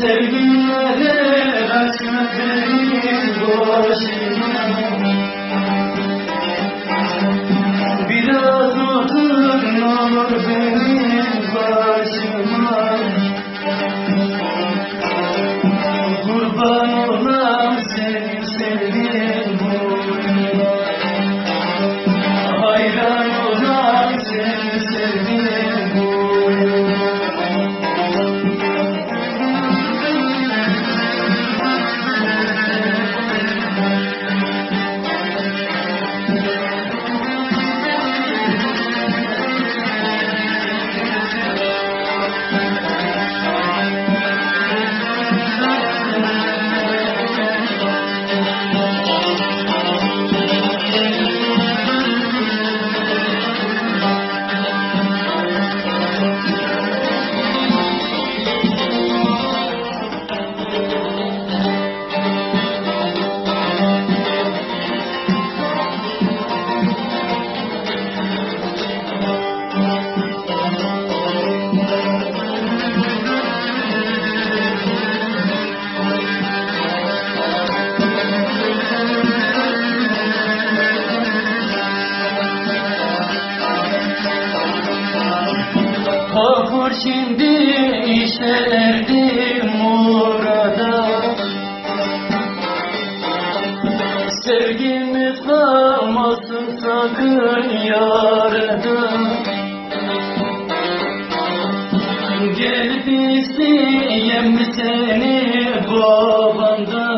Sevgilere açma benim başıma Biraz otur olur benim Şimdi işte erdim orada. Sevgimiz kalmasın sakın yarada Gel bizi yem seni babanda.